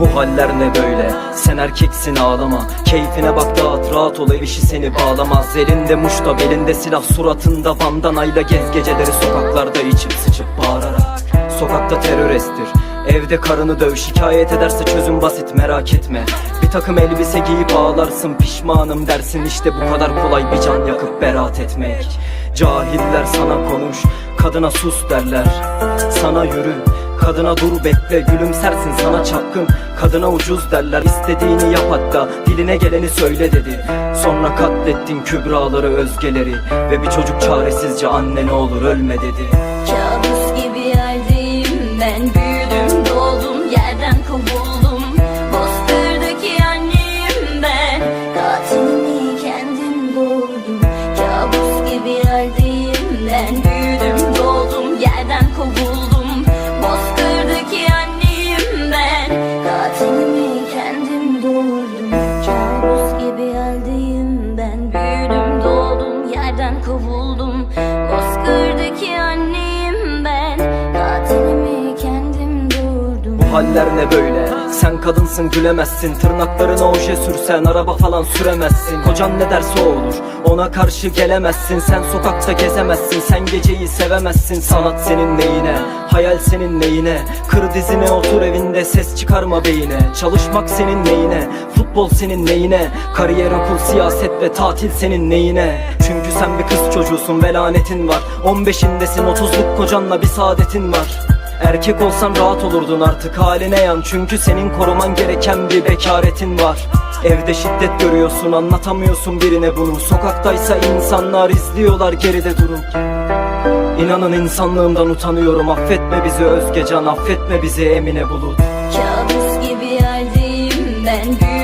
Bu haller ne böyle? Sen erkeksin ağlama. Keyfine bak dağıt rahat ol el işi seni bağlamaz Elinde muşta belinde silah suratında bandanayla Gez geceleri. Sokaklarda içip sıçıp bağırarak Sokakta terörestir. Evde karını döv şikayet ederse çözüm basit merak etme. Bir takım elbise giyip ağlarsın pişmanım dersin. İşte bu kadar kolay bir can yakıp beraat etmek. Cahiller sana konuş kadına sus derler. Sana yürü Kadına dur bekle gülümsersin sana çapkın. Kadına ucuz derler istediğini yap hatta Diline geleni söyle dedi. Sonra katlettin kübraları özgeleri. Ve bir çocuk çaresizce anne ne olur ölme dedi. Kabus gibi yerdeyim ben büyüdüm doğdum yerden kovuldum yerden haller ne böyle? Sen kadınsın gülemezsin. Tırnaklarına oje sürsen araba falan süremezsin. Kocan ne derse olur Ona karşı gelemezsin. Sen sokakta gezemezsin Sen geceyi sevemezsin. Sanat senin neyine Hayal senin neyine? Kır dizine otur evinde Ses çıkarma beyine. Çalışmak senin neyine Futbol senin neyine? Kariyer okul siyaset ve tatil senin neyine? Çünkü sen bir kız çocuğusun ve lanetin var. 15'indesin 30'luk kocanla bir saadetin var Erkek olsan rahat olurdun artık haline yan. Çünkü senin koruman gereken bir bekaretin var. Evde şiddet görüyorsun anlatamıyorsun birine bunu. Sokaktaysa insanlar izliyorlar geride durup İnanın insanlığımdan utanıyorum. Affetme bizi Özgecan affetme bizi Emine Bulut. Kabus gibi yerdeyim ben. büyüyorum